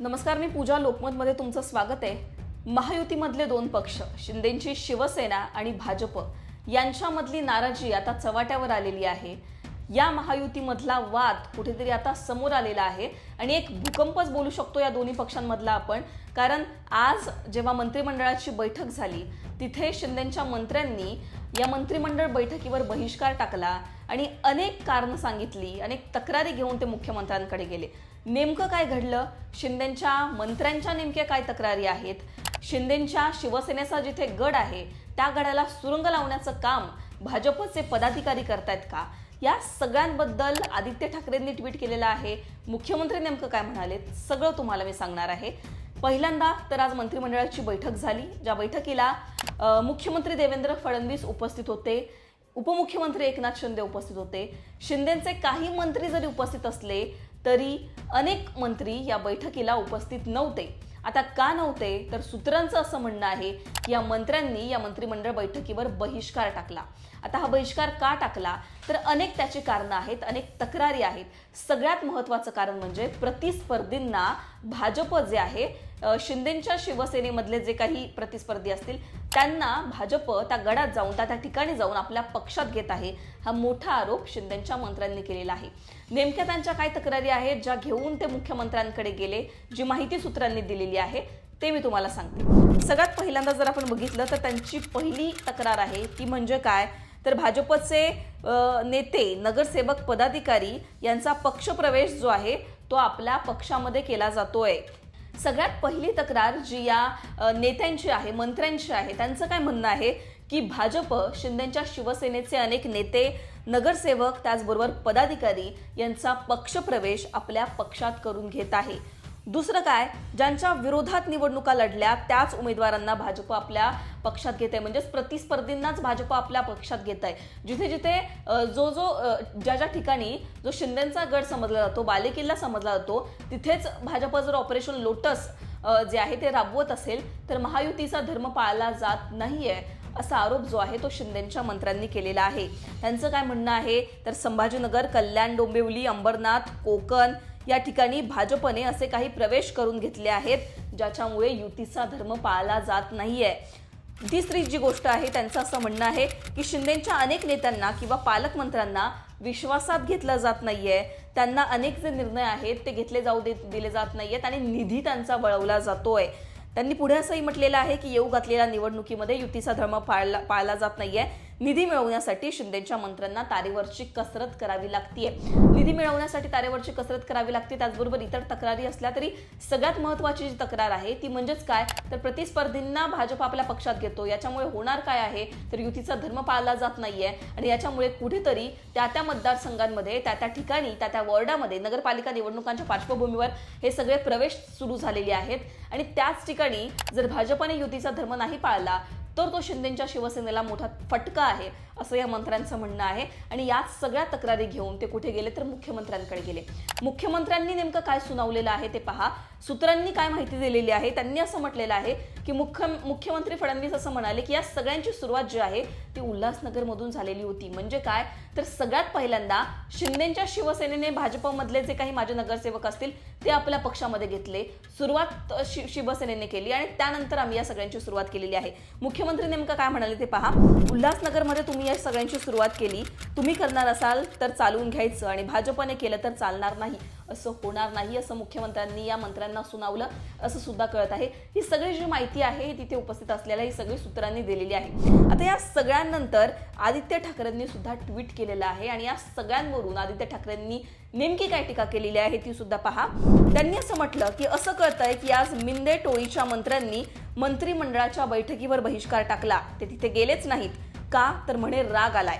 नमस्कार मी पूजा लोकमतमध्ये तुमचं स्वागत आहे. महायुतीमधले दोन पक्ष शिंदेंची शिवसेना आणि भाजप यांच्यामधली नाराजी आता चव्हाट्यावर आलेली आहे. या महायुतीमधला वाद कुठेतरी आता समोर आलेला आहे. आणि एक भूकंपच बोलू शकतो या दोन्ही पक्षांमधला आपण. कारण आज जेव्हा मंत्रिमंडळाची बैठक झाली तिथे शिंदेच्या मंत्र्यांनी या मंत्रिमंडळ बैठकीवर बहिष्कार टाकला आणि अनेक कारणं सांगितली अनेक तक्रारी घेऊन ते मुख्यमंत्र्यांकडे गेले. नेमकं काय घडलं? शिंदेच्या मंत्र्यांच्या नेमक्या काय तक्रारी आहेत? शिंदेच्या शिवसेनेचा जिथे गड आहे त्या गडाला सुरुंग लावण्याचं काम भाजपचे पदाधिकारी करतायत का? या सगळ्यांबद्दल आदित्य ठाकरेंनी ट्विट केलेलं आहे. मुख्यमंत्री नेमकं काय म्हणाले सगळं तुम्हाला मी सांगणार आहे. पहिल्यांदा तर आज मंत्रिमंडळाची बैठक झाली ज्या बैठकीला मुख्यमंत्री देवेंद्र फडणवीस उपस्थित होते उपमुख्यमंत्री एकनाथ शिंदे उपस्थित होते. शिंदेचे काही मंत्री जरी उपस्थित असले तरी अनेक मंत्री या बैठकीला उपस्थित नव्हते. आता का नव्हते? तर सूत्रांचं असं म्हणणं आहे की या मंत्र्यांनी या मंत्रिमंडळ बैठकीवर बहिष्कार टाकला. आता हा बहिष्कार का टाकला? तर अनेक त्याची कारणं आहेत अनेक तक्रारी आहेत. सगळ्यात महत्त्वाचं कारण म्हणजे प्रतिस्पर्धींना भाजप जे आहे शिंदेच्या शिवसेनेमधले जे काही प्रतिस्पर्धी असतील त्यांना भाजप त्या गडात जाऊन त्या त्या ठिकाणी जाऊन आपल्या पक्षात घेत आहे हा मोठा आरोप शिंदेच्या मंत्र्यांनी केलेला आहे. नेमक्या त्यांच्या काय तक्रारी आहेत ज्या घेऊन ते मुख्यमंत्र्यांकडे गेले जी माहिती सूत्रांनी दिलेली आहे ते मी तुम्हाला सांगते. सगळ्यात पहिल्यांदा जर आपण बघितलं तर त्यांची पहिली तक्रार आहे ती म्हणजे काय? तर भाजपचे नेते नगरसेवक पदाधिकारी यांचा पक्षप्रवेश जो आहे तो आपल्या पक्षामध्ये केला जातोय. सगळ्यात पहिली तक्रार जी या नेत्यांची आहे मंत्र्यांची आहे त्यांचं काय म्हणणं आहे की भाजप शिंदेच्या शिवसेनेचे अनेक नेते नगरसेवक त्याचबरोबर पदाधिकारी यांचा पक्षप्रवेश आपल्या पक्षात करून घेत आहे. दुसरं काय ज्यांच्या विरोधात निवडणुका लढल्या त्याच उमेदवारांना भाजप आपल्या पक्षात घेत आहे म्हणजेच प्रतिस्पर्धींनाच भाजप आपल्या पक्षात घेत आहे जिथे जिथे जो जो ज्या ज्या ठिकाणी जो शिंदेचा गड समजला जातो बालेकिल्ला समजला जातो तिथेच भाजप जर ऑपरेशन लोटस जे आहे ते राबवत असेल तर महायुतीचा धर्म पाळला जात नाहीये असा आरोप जो आहे तो शिंदेच्या मंत्र्यांनी केलेला आहे. त्यांचं काय म्हणणं आहे? तर संभाजीनगर कल्याण डोंबिवली अंबरनाथ कोकण या ठिकाणी भाजपने असे काही प्रवेश करून घेतले आहेत ज्याच्यामुळे युतीचा धर्म पाळला जात नाहीये. तिसरी जी गोष्ट आहे त्यांचं असं म्हणणं आहे की शिंदेच्या अनेक नेत्यांना किंवा पालकमंत्र्यांना विश्वासात घेतलं जात नाहीये. त्यांना अनेक जे निर्णय आहेत ते घेतले जाऊ देत दिले जात नाहीयेत आणि निधी त्यांचा वळवला जातोय. त्यांनी पुढे असंही म्हटलेलं आहे की येऊ घातलेल्या निवडणुकीमध्ये युतीचा धर्म पाळला पाळला जात नाहीये. निधी मिळवण्यासाठी शिंदेच्या मंत्र्यांना तारेवरची कसरत करावी लागतीये. निधी मिळवण्यासाठी तारेवरची कसरत करावी लागते त्याचबरोबर इतर तक्रारी असल्या तरी सगळ्यात महत्वाची जी तक्रार आहे ती म्हणजेच काय? तर प्रतिस्पर्धींना भाजप आपल्या पक्षात घेतो याच्यामुळे होणार काय आहे? तर युतीचा धर्म पाळला जात नाहीये आणि याच्यामुळे कुठेतरी त्या त्या मतदारसंघांमध्ये त्या त्या ठिकाणी त्या त्या वॉर्डामध्ये नगरपालिका निवडणुकांच्या पार्श्वभूमीवर हे सगळे प्रवेश सुरू झालेले आहेत. आणि त्याच ठिकाणी जर भाजपने युतीचा धर्म नाही पाळला तर तो शिंदेच्या शिवसेनेला मोठा फटका आहे असं या मंत्र्यांचं म्हणणं आहे. आणि याच सगळ्या तक्रारी घेऊन ते कुठे गेले तर मुख्यमंत्र्यांकडे गेले. मुख्यमंत्र्यांनी नेमकं काय सुनावलेलं आहे ते पहा. सूत्रांनी काय माहिती दिलेली आहे? त्यांनी असं म्हटलेलं आहे की मुख्य मुख्यमंत्री फडणवीस असं म्हणाले की या सगळ्यांची सुरुवात जी आहे ती उल्हासनगरमधून झालेली होती. म्हणजे काय? तर सगळ्यात पहिल्यांदा शिंदेच्या शिवसेनेने भाजपमधले जे काही माझे नगरसेवक असतील ते आपल्या पक्षामध्ये घेतले. सुरुवात शिवसेनेने केली आणि त्यानंतर आम्ही या सगळ्यांची सुरुवात केलेली आहे. मुख्यमंत्री नेमकं काय म्हणाले ते पहा. उल्हासनगरमध्ये तुम्ही या सगळ्यांची सुरुवात केली. तुम्ही करणार असाल तर चालवून घ्यायचं आणि भाजपने केलं तर चालणार नाही. असं होणार नाही असं मुख्यमंत्र्यांनी या मंत्र्यांना सुनावलं असं सुद्धा कळत आहे. ही सगळी जी माहिती आहे तिथे उपस्थित असलेल्या ही सगळी सूत्रांनी दिलेली आहे. आता या सगळ्यांनंतर आदित्य ठाकरेंनी सुद्धा ट्विट केलेलं आहे आणि या सगळ्यांवरून आदित्य ठाकरेंनी नेमकी काय टीका केलेली आहे ती सुद्धा पहा. त्यांनी असं म्हटलं की असं कळतंय की आज मिंदे टोळीच्या मंत्र्यांनी मंत्रिमंडळाच्या बैठकीवर बहिष्कार टाकला. ते तिथे गेलेच नाहीत. का? तर म्हणे राग आलाय.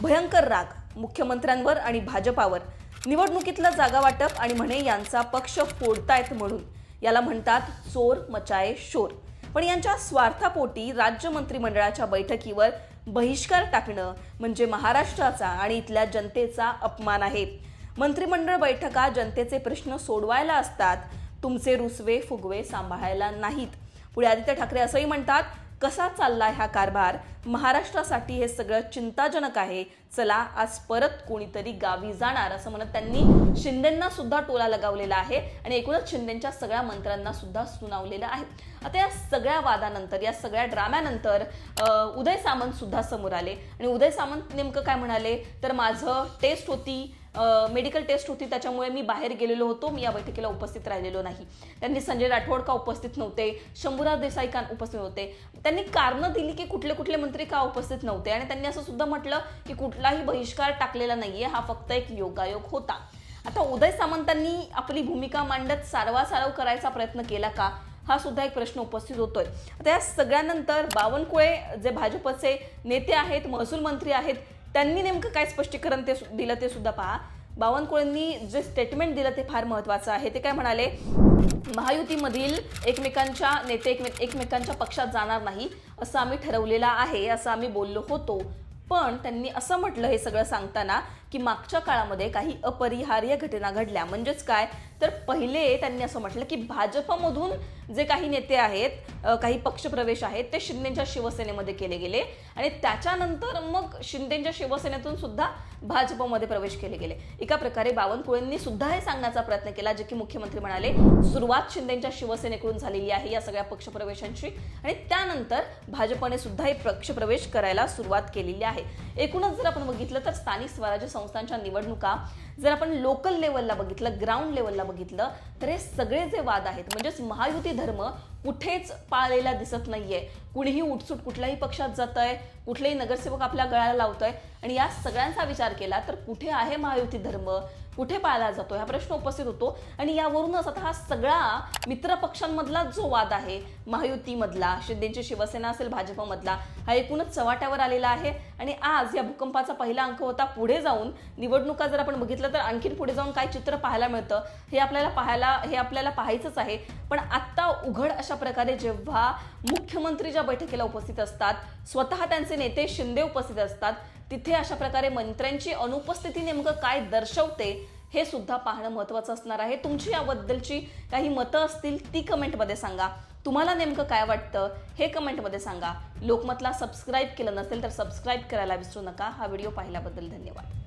भयंकर राग. मुख्यमंत्र्यांवर आणि भाजपावर. निवडणुकीतलं जागा वाटप आणि म्हणे यांचा पक्ष फोडतायत म्हणून. याला म्हणतात चोर मचाये शोर. पण यांच्या स्वार्थापोटी राज्य मंत्रिमंडळाच्या बैठकीवर बहिष्कार टाकणं म्हणजे महाराष्ट्राचा आणि इथल्या जनतेचा अपमान आहे. मंत्रिमंडळ बैठका जनतेचे प्रश्न सोडवायला असतात. तुमचे रुसवे फुगवे सांभाळायला नाहीत. पुढे आदित्य ठाकरे असंही म्हणतात कसा चाललाय हा कारभार? महाराष्ट्रासाठी हे सगळं चिंताजनक आहे. चला आज परत कोणीतरी गावी जाणार असं म्हणत त्यांनी शिंदेंना सुद्धा टोला लगावलेला आहे आणि एकूणच शिंदेच्या सगळ्या मंत्र्यांना सुद्धा सुनावलेलं आहे. आता या सगळ्या वादानंतर या सगळ्या ड्राम्यानंतर उदय सामंत सुद्धा समोर आले. आणि उदय सामंत नेमकं काय म्हणाले? तर माझं टेस्ट होती मेडिकल टेस्ट होती त्याच्यामुळे मी बाहेर गेलेलो होतो. मी या बैठकीला उपस्थित राहिलेलो नाही. त्यांनी संजय राठोड का उपस्थित नव्हते? शंभूराज देसाई का उपस्थित नव्हते? त्यांनी कारणं दिली की कुठले कुठले मंत्री का उपस्थित नव्हते? आणि त्यांनी असं सुद्धा म्हटलं की कुठलाही बहिष्कार टाकलेला नाहीये. हा फक्त एक योगायोग होता. आता उदय सामंतांनी आपली भूमिका मांडत सारवासारव करायचा प्रयत्न केला का? हा सुद्धा एक प्रश्न उपस्थित होतोय. आता या सगळ्यानंतर बावनकुळे जे भाजपचे नेते आहेत महसूल मंत्री आहेत त्यांनी नेमकं काय स्पष्टीकरण ते दिलं ते सुद्धा पहा. बावनकुळेंनी जे स्टेटमेंट दिलं ते फार महत्वाचं आहे. ते काय म्हणाले? महायुतीमधील एकमेकांच्या नेते एकमे एकमेकांच्या पक्षात जाणार नाही असं आम्ही ठरवलेलं आहे असं आम्ही बोललो होतो. पण त्यांनी असं म्हटलं हे सगळं सांगताना की मागच्या काळामध्ये काही अपरिहार्य घटना घडल्या. म्हणजेच काय? तर पहिले त्यांनी असं म्हटलं की भाजपमधून जे काही नेते आहेत काही पक्षप्रवेश आहेत ते शिंदेच्या शिवसेनेमध्ये केले गेले आणि त्याच्यानंतर मग शिंदेच्या शिवसेनेतून सुद्धा भाजपमध्ये प्रवेश केले गेले. एका प्रकारे बावनकुळेंनी सुद्धा हे सांगण्याचा प्रयत्न केला जे की मुख्यमंत्री म्हणाले सुरुवात शिंदेच्या शिवसेनेकडून झालेली आहे या सगळ्या पक्षप्रवेशांची. आणि त्यानंतर भाजपने सुद्धा हे पक्षप्रवेश करायला सुरुवात केलेली आहे. एकूणच जर आपण बघितलं तर स्थानिक स्वराज्य संस्थांच्या निवडणुका जर आपण लोकल लेवलला बघितलं ग्राउंड लेवलला बघितलं तर हे सगळे जे वाद आहेत म्हणजेच महायुती धर्म कुठेच पाळलेला दिसत नाहीये. कुणीही उठसूट कुठल्याही पक्षात जात आहे कुठलेही नगरसेवक आपल्या गळाला लावतोय. आणि या सगळ्यांचा विचार केला तर कुठे आहे महायुती धर्म? कुठे पाळला जातो हा प्रश्न उपस्थित होतो. आणि यावरूनच आता हा सगळा मित्रपक्षांमधला जो वाद आहे महायुतीमधला शिंदेची शिवसेना असेल भाजपमधला हा एकूणच चव्हाट्यावर आलेला आहे. आणि आज या भूकंपाचा पहिला अंक होता पुढे जाऊन निवडणुका जर आपण बघितलं तर आणखीन पुढे जाऊन काय चित्र पाहायला मिळतं हे आपल्याला पाहायला हे आपल्याला पाहायचंच आहे. पण आत्ता उघड अशा प्रकारे जेव्हा मुख्यमंत्री ज्या बैठकीला उपस्थित असतात स्वतः त्यांचे नेते शिंदे उपस्थित असतात तिथे अशा प्रकारे मंत्र्यांची अनुपस्थिती नेमकं काय दर्शवते हे सुद्धा पाहणं महत्वाचं असणार आहे. तुमची याबद्दलची काही मतं असतील ती कमेंटमध्ये सांगा. तुम्हाला नेमकं काय वाटतं हे कमेंटमध्ये सांगा. लोकमतला सबस्क्राईब केलं नसेल तर सबस्क्राईब करायला विसरू नका. हा व्हिडिओ पाहिल्याबद्दल धन्यवाद.